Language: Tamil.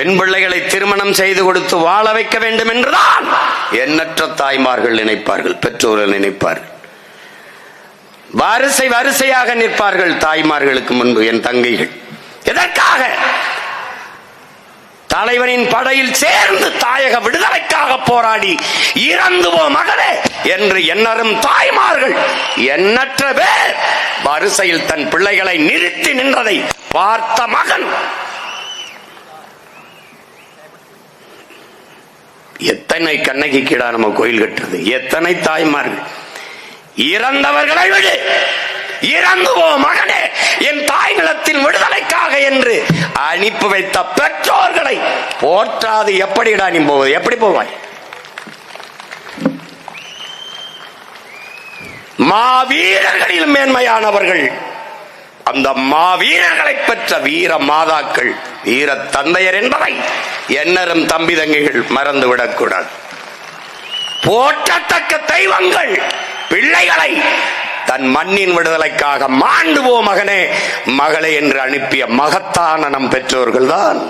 பெண் பிள்ளைகளை திருமணம் செய்து கொடுத்து வாழ வைக்க வேண்டும் என்றுதான் எண்ணற்ற தாய்மார்கள் நினைப்பார்கள் பெற்றோர்கள் நினைப்பார்கள். வரிசை வரிசையாக நிற்பார்கள் தாய்மார்களுக்கு முன்பு என் தங்கைகள். எதற்காக? தலைவனின் படையில் சேர்ந்து தாயக விடுதலைக்காக போராடி இறந்துவோ மகளே என்று எண்ணரும் தாய்மார்கள் எண்ணற்ற பேர் வரிசையில் தன் பிள்ளைகளை நிறுத்தி நின்றதை பார்த்த மகன் எத்தனை கண்ணகி கீழா நம்ம கோயில் கட்டுறது. எத்தனை தாய்மார்கள்? இறந்தவர்களை விடு. இறந்து மகனே. என் தாய் நிலத்தின் விடுதலைக்காக என்று அனுப்பி வைத்த பெற்றோர்களை போற்றாது. எப்படிடா நீ போவது? எப்படி போவாய்? மாவீரர்களில் மேன்மையானவர்கள். அந்த மாவீரர்களை பெற்ற வீர மாதாக்கள் வீர தந்தையர் என்பதை எண்ணரும் தம்பி தங்கைகள் மறந்துவிடக்கூடாது. போற்றத்தக்க தெய்வங்கள் பிள்ளைகளை தன் மண்ணின் விடுதலைக்காக மாண்டுவோம் மகனே மகளே என்று அனுப்பிய மகத்தான நம் பெற்றோர்கள்தான்.